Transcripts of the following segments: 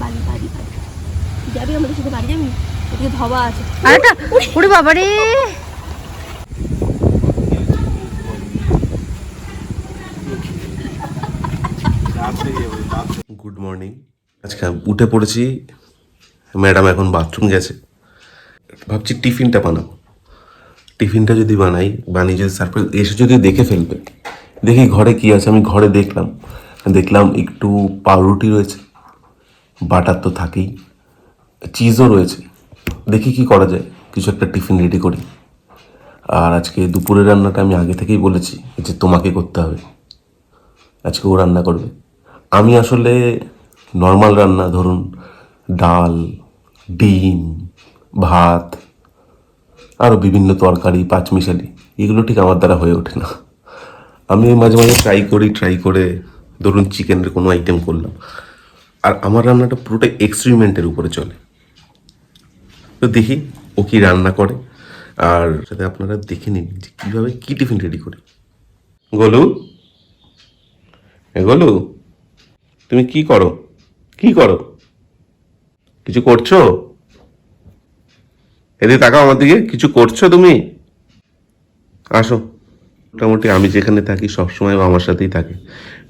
বাড়ি বাড়ি বাড়ি। যাবি আমাদের সাথে বাড়ি যাবি ওদিকে ধবা আছে। আরেকটা। ওরে বাবারে। গুড মর্নিং আজকে উঠে পড়েছি। ম্যাডাম এখন বাথরুম গেছে। ভাবছি টিফিনটা বানাবো। টিফিনটা যদি বানাই বানিয়ে যদি সারপ্রাইজ এসে যদি দেখে ফেলবে। দেখি ঘরে কি আছে। আমি ঘরে দেখলাম। দেখলাম একটু পাউরুটি রয়েছে। বাটার তো থাকেই। চিজও রয়েছে। দেখি কি করা যায়। কিছু একটা টিফিন রেডি করি। আর আজকে দুপুরের রান্নাটা আমি আগে থেকেই বলেছি যে তোমাকে করতে হবে। আজকে ও রান্না করবে। আমি আসলে নর্মাল রান্না, ধরুন ডাল, ডিম, ভাত আরও বিভিন্ন তরকারি, পাঁচমিশালি, এগুলো ঠিক আমার দ্বারা হয়ে ওঠে না। আমি মাঝে মাঝে ট্রাই করি ট্রাই করে, ধরুন চিকেনের কোনো আইটেম করলাম। আর আমার রান্নাটা পুরোটা এক্সপেরিমেন্টের উপরে চলে। তো দেখি ও কি রান্না করে, আর যাতে আপনারা দেখে নিন যে কীভাবে কী টিফিন রেডি করি। গোলু? গোলু, তুমি কি করো? কি করো? কিছু করছ? এদিকে তাকাও আমার দিকে, কিছু করছ তুমি? আসো। মোটামুটি আমি যেখানে থাকি সবসময় আমার সাথেই থাকে।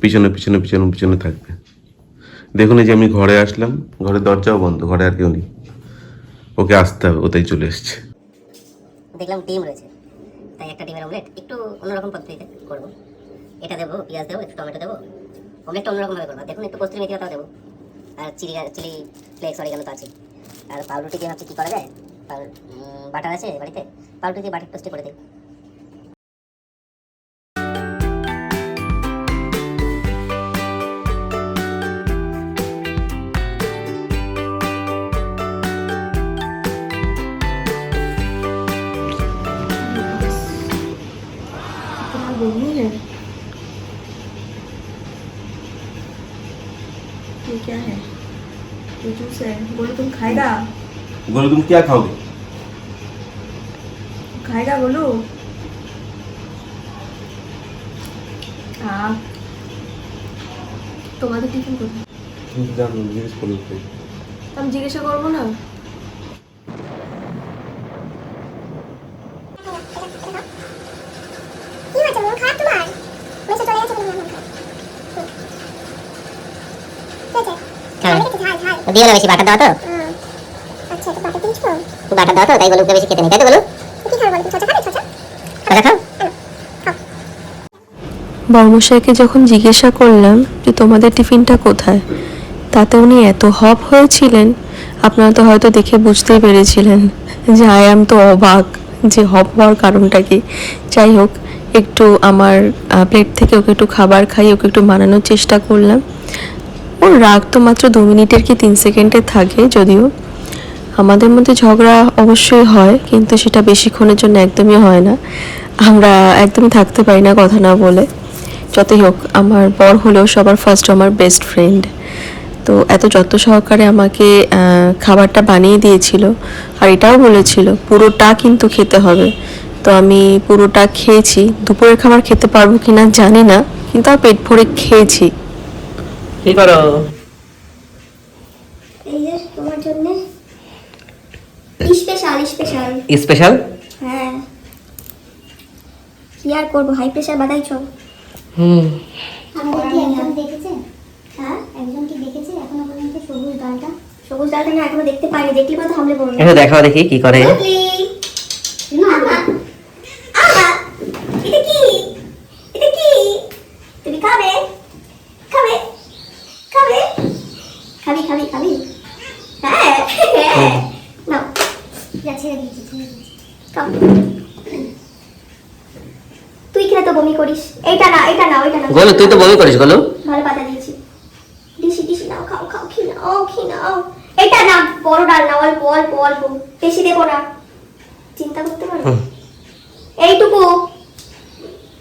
পিছনে পিছনে পিছনে পিছনে থাকবে। দেখুন এই যে আমি ঘরে আসলাম, ঘরের দরজাও বন্ধ, ঘরে আর কেউ নেই। ওকে আসতে হবে ওটাই চলে এসছে। দেখলাম ডিম রয়েছে, তাই একটা ডিমের অমলেট একটু অন্যরকম পদ্ধতিতে করব। এটা দেবো, পেঁয়াজ দেবো, একটু টমেটো দেবো অমলেটটা অন্যরকমভাবে করব। দেখুন একটু কস্তুরি মেথি পাতাও দেবো, আর চিলি চিলি ফ্লেক্স অরিগানো তো আছে। আর পাউরুটি দিয়ে ভাবছি কী করা যায়? বাটার আছে বাড়িতে, পাউরুটি দিয়ে বাটার টোস্টে করে দিই। बोले तुम खाएगा बोलो तुम क्या खाओगे खाएगा बोलो हाँ তোমাদের টিফিন কোথায়? তুমি জানো জিজ্ঞেস করব আমি জিজ্ঞাসা করব না। Okay. দিও না বেশি বাটার দেওয়া তো? হুম। আচ্ছা তো বাটা দিয়েছ? বাটার দেওয়া তো তাই গলুকে বেশি খেতে নেই তাই তো কি খাবে খাও। বর্মশাইকে যখন জিজ্ঞাসা করলাম যে তোমাদের টিফিনটা কোথায় তাতে উনি এত হপ হয়েছিলেন আপনারা তো হয়তো দেখে বুঝতেই পেরেছিলেন যে আই আম তো অবাক যে হপ হওয়ার কারণটা কি। যাই হোক একটু আমার প্লেট থেকে ওকে একটু খাবার খাই ওকে একটু বানানোর চেষ্টা করলাম। ওর রাগ তো মাত্র দু মিনিটের কি তিন সেকেন্ডের থাকে যদিও। আমাদের মধ্যে ঝগড়া অবশ্যই হয়, কিন্তু সেটা বেশিক্ষণের জন্য একদমই হয় না। আমরা একদমই থাকতে পারি না কথা না বলে। যতই হোক, আমার বর হলেও সবার ফার্স্ট আমার বেস্ট ফ্রেন্ড তো এত যত্ন সহকারে আমাকে খাবারটা বানিয়ে দিয়েছিল, আর এটাও বলেছিল, পুরোটা কিন্তু খেতে হবে। তো আমি পুরোটা খেয়েছি। দুপুরের খাবার খেতে পারব কিনা জানি না, কিন্তু আর পেট ভরে খেয়েছি। কি করো? এই যে তোমার জন্য স্পেশাল স্পেশাল স্পেশাল হ্যাঁ। কি আর করব? হাই বাদাইছো হুম। একজন দেখেছে? হ্যাঁ? একজন কি দেখেছে? এখনও পর্যন্ত সবুজ ডালটা? সবুজ ডালটা না এখনও দেখতে পাইনি। দেখলে কথা হামলে এটা দেখাও দেখি কি করে আমা আমা এটা কি এটা কি তুমি খাবে খাবে খাবে খাবি খাবি খাবি হ্যাঁ। নাও যা ছেড়ে দিয়েছি ছেড়ে দিয়েছি। খাও তুই খেলে তো বমি করিস? এইটা না এইটা না ওইটা না গোলু তুই তো বমি করিস গোলু। ভালো পাতা দিয়েছি। দিছি দিছি নাও খাও খাও খি নাও খি নাও এটা না বড় ডাল না অল্প অল্প অল্প। বেশি দেবো না। চিন্তা করতে পারো? এইটুকু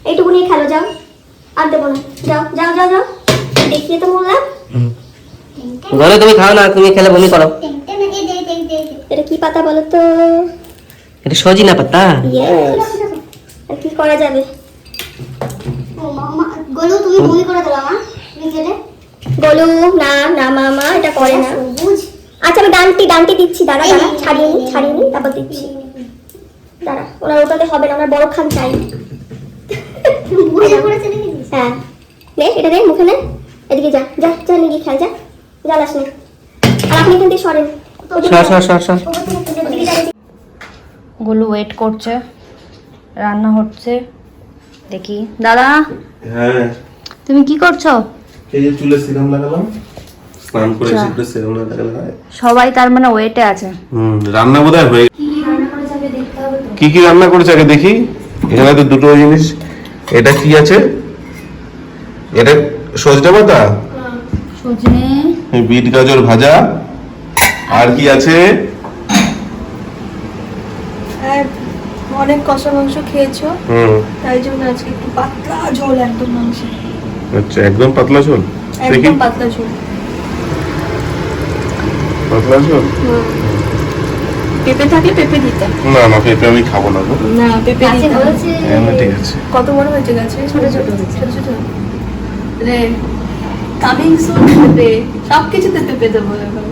এইটুকু নিয়ে খেলো যাও। আর দেবো না। যাও যাও যাও যাও। দেখিয়ে তো বললাম। গোলু তুমি খাও না তুমি খেলে বমি করো। এটা কি পাতা বলো তো? এটা সজিনা পাতা। ইয়েস আর কি করা যাবে? গলু তুমি বমি করে দিলাম মা তুমি গেলে না না মামা এটা করে না। আন্টি দিচ্ছি দাঁড়া দাঁড়া ছাড়িয়ে নি ছাড়িয়ে নি তারপর দিচ্ছি। দাঁড়া ওনার ওটাতে হবে না ওনার বড় খান চাই। হ্যাঁ। নে এটা দে মুখে নে। এদিকে যা যা যা নিয়ে খেল যা। জ্বালাস না আর আপনি এখান সরেন? সর সর সর সর। ওদিকে ওয়েট করছে রান্না হচ্ছে দেখি। দাদা? হ্যাঁ। তুমি কি করছ? এই যে চুলে সিরাম লাগালাম স্নান করে এসে সিরাম লাগালে সবাই তার মানে ওয়েটে আছে। হুম রান্না বোধহয় হয়ে কি কি রান্না করেছে আগে দেখি। এখানে তো দুটো জিনিস। এটা কি আছে? এটা সজনে পাতা? সজনে এই বিট গাজর ভাজা। আর কি আছে? অনেক কষা মাংস খেয়েছো। তাই জন্য আজকে একটু পাতলা ঝোল একদম মাংস। আচ্ছা একদম পাতলা ঝোল? একদম পাতলা ঝোল। পাতলা ঝোল? পেঁপে থাকলে পেঁপে দিতাম না না পেঁপে আমি খাব না না পেঁপে দিতাম হ্যাঁ, ঠিক আছে। কত বড় হয়েছে গাছে? ছোট ছোট। ছোট ছোট। রে কামিং সুন পেঁপে সব কিছুতে পেঁপে দেবো এবার।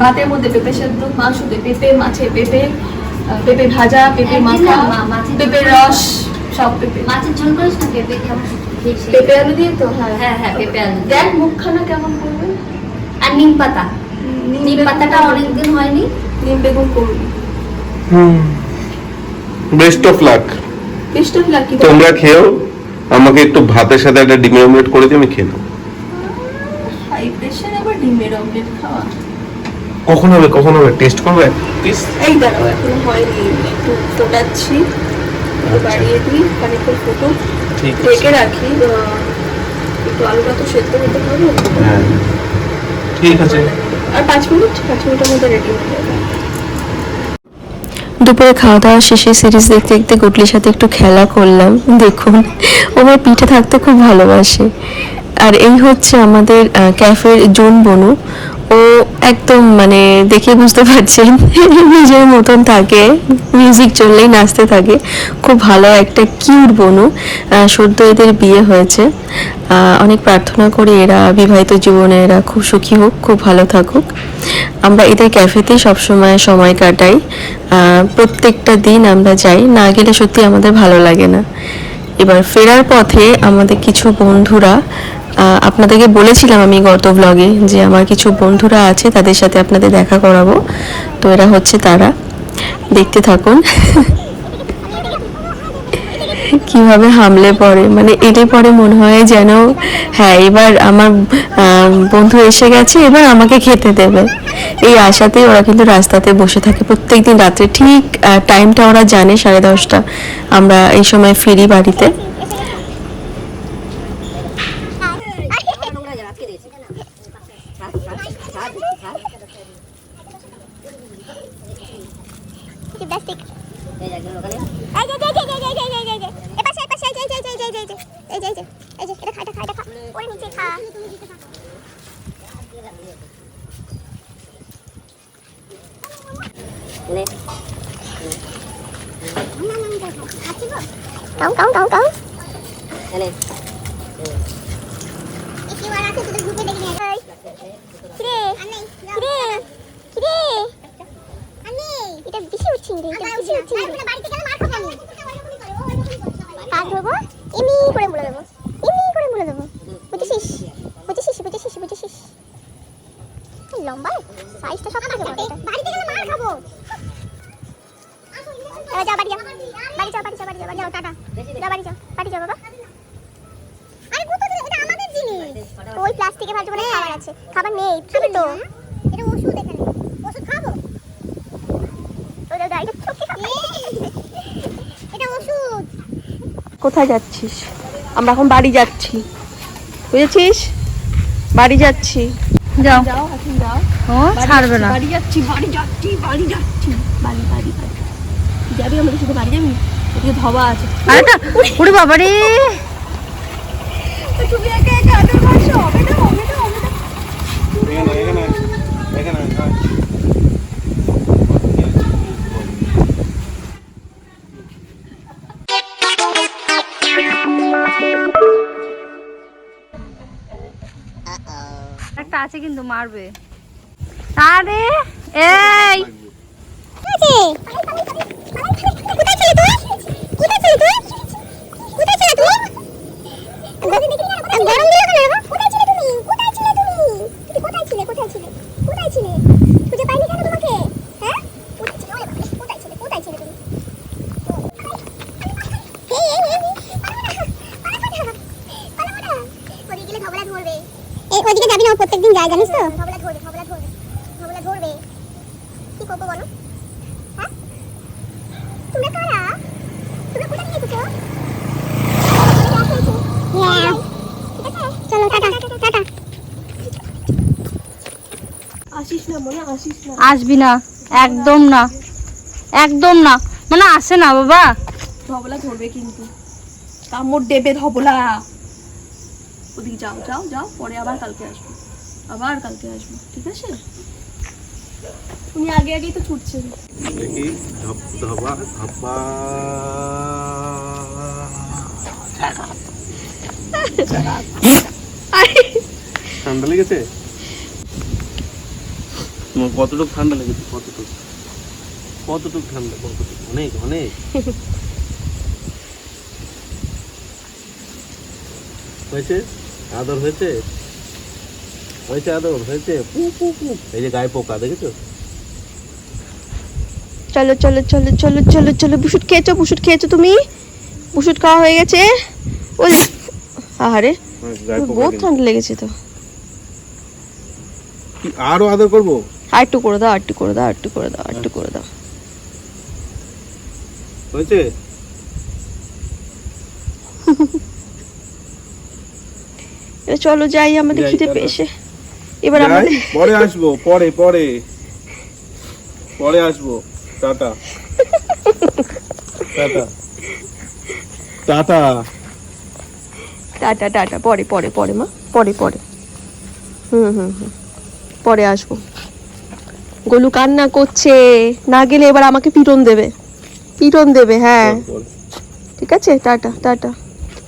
ভাতের মধ্যে পেঁপে সেদ্ধ মাংসতে পেঁপে মাছে পেঁপে পেঁপে ভাজা পেঁপে মাখা পেঁপে রস সব পেঁপে। মাছের ঝোল করিস না পেঁপে কেমন পেঁপে আলু দিয়ে তো? হ্যাঁ। হ্যাঁ হ্যাঁ পেঁপে আলু দেখ মুখখানা কেমন করবে? আর নিম পাতা। নিম পাতাটা অনেকদিন হয়নি। নিম বেগুন করবি। Best of luck best of lucky তোমরা খেও আমাকে একটু ভাতের সাথে একটা ডিমের অমলেট করে দিও আমি খেয়ে নেব। আবার ডিমের অমলেট খাওয়া? কখন হবে কখন হবে? টেস্ট করবে? এই দাঁড়াও এখনও হয়নি। একটু ফোটাচ্ছি বাড়িয়ে দিই খানিকক্ষণ ফোটো ঢেকে রাখি একটু আলুটা তো সেদ্ধ হতে হবে। হ্যাঁ। ঠিক আছে। আর পাঁচ মিনিট পাঁচ মিনিটের মধ্যে রেডি হয়ে যাবে। দুপুরে খাওয়া দাওয়া শেষে সিরিজ দেখতে দেখতে গুটলির সাথে একটু খেলা করলাম। দেখুন ও আমার পিঠে থাকতে খুব ভালোবাসে। আর এই হচ্ছে আমাদের ক্যাফের জুন বনু। ও একদম মানে দেখে বুঝতে পারছেন, নিজের মতন থাকে মিউজিক চললেই নাচতে থাকে। খুব ভালো একটা কিউট বনু। সদ্য এদের বিয়ে হয়েছে। অনেক প্রার্থনা করি এরা, বিবাহিত জীবনে এরা খুব সুখী হোক, খুব ভালো থাকুক। আমরা এদের ক্যাফেতেই সবসময় সময় কাটাই। প্রত্যেকটা দিন আমরা যাই। না গেলে সত্যি আমাদের ভালো লাগে না। এবার ফেরার পথে আমাদের কিছু বন্ধুরা আপনাদেরকে বলেছিলাম আমি গত ব্লগে যে আমার কিছু বন্ধুরা আছে, তাদের সাথে আপনাদের দেখা করাবো। তো এরা হচ্ছে তারা। দেখতে থাকুন। কীভাবে হামলে পড়ে? মানে এলে পরে মনে হয় যেন হ্যাঁ এবার আমার বন্ধু এসে গেছে, এবার আমাকে খেতে দেবে। এই আশাতেই ওরা কিন্তু রাস্তাতে বসে থাকে। প্রত্যেক দিন রাত্রে ঠিক টাইমটা ওরা জানে সাড়ে দশটা। আমরা এই সময় ফিরি বাড়িতে। nè cống cống cống cống nè পা ধরবো এমনি করে বলে দেবো কোথায় যাচ্ছিস? আমরা এখন বাড়ি যাচ্ছি। বুঝেছিস? বাড়ি যাচ্ছি। যাও। যাও এখন যাও। ও ছাড়বে না। বাড়ি যাচ্ছি বাড়ি যাচ্ছি বাড়ি যাচ্ছি। বাড়ি বাড়ি বাড়ি। যাবি আমাদের সাথে? বাড়ি যাবি? ওদিকে ধবা আছে। ওরে বাবা রে কিন্তু মারবে। আরে এই কোথায় ছিলে তুই কোথায় ছিলে তুই কোথায় ছিলে তুই গরম দিলে কেন কোথায় ছিলে তুমি কোথায় ছিলে তুমি তুমি কোথায় ছিলে কোথায় ছিলে কোথায় ছিলে খুঁজে পাইনি কেন তোমাকে হ্যাঁ কোথায় ছিলে ওরে বাবা, কোথায় ছিলে কোথায় ছিলে তুমি এই, এই, এই, এই, পালাবো না, পালাবো না, পালাবো না। ওদিকে গেলে ধবলা ধরবে এই ওদিকে যাবি না প্রত্যেকদিন যায় জানিস তো? ধবলা ধরবে ধবলা ধরবে ধবলা ধরবে। কি করব বলো? হ্যাঁ? তোমরা কারা? তোমরা কোথা থেকে এসেছ? চলো টাটা টাটা আসবি না একদম না একদম না। মানে আসে না বাবা। ধবলা ধরবে কিন্তু। কামড় দেবে ধবলা। ওদিকে যাও যাও যাও পরে আবার কালকে আসব। আবার কালকে আসব ঠিক আছে? উনি আগে আগেই তো ছুটছেন দেখি ধপ ধবা ধপা ঠান্ডা লেগেছে? তোমার কতটুকু ঠান্ডা লেগেছে? কতটুকু? কতটুকু ঠান্ডা? কতটুকু? অনেক অনেক। হয়েছে? আদর হয়েছে? হয়েছে আদর হয়েছে? পু পু পু। এই যে গায়ে পোকা দেখেছ? চলো চলো চলো চলো চলো চলো বুসুট খেয়েছো বুসুট খেয়েছো তুমি? বুসুট খাওয়া হয়ে গেছে? ওলে আহারে হ্যাঁ, বহুত ঠান্ডা লেগেছে তো। কি আরও আদর করব? আর একটু করে দাও আর একটু করে দাও আর একটু করে দাও আর একটু করে দাও। হয়েছে? চলো যাই আমাদের খিদে পেয়েছে। এবার আমাদের পরে আসব পরে পরে। পরে আসব। Tata. Tata. Tata. Tata tata. পরে পরে পরে মা। পরে পরে। হুম হুম হুম। পরে আসব। গোলু কান্না করছে। না গেলে এবার আমাকে পিটন দেবে। পিটন দেবে হ্যাঁ। ঠিক আছে? Tata tata.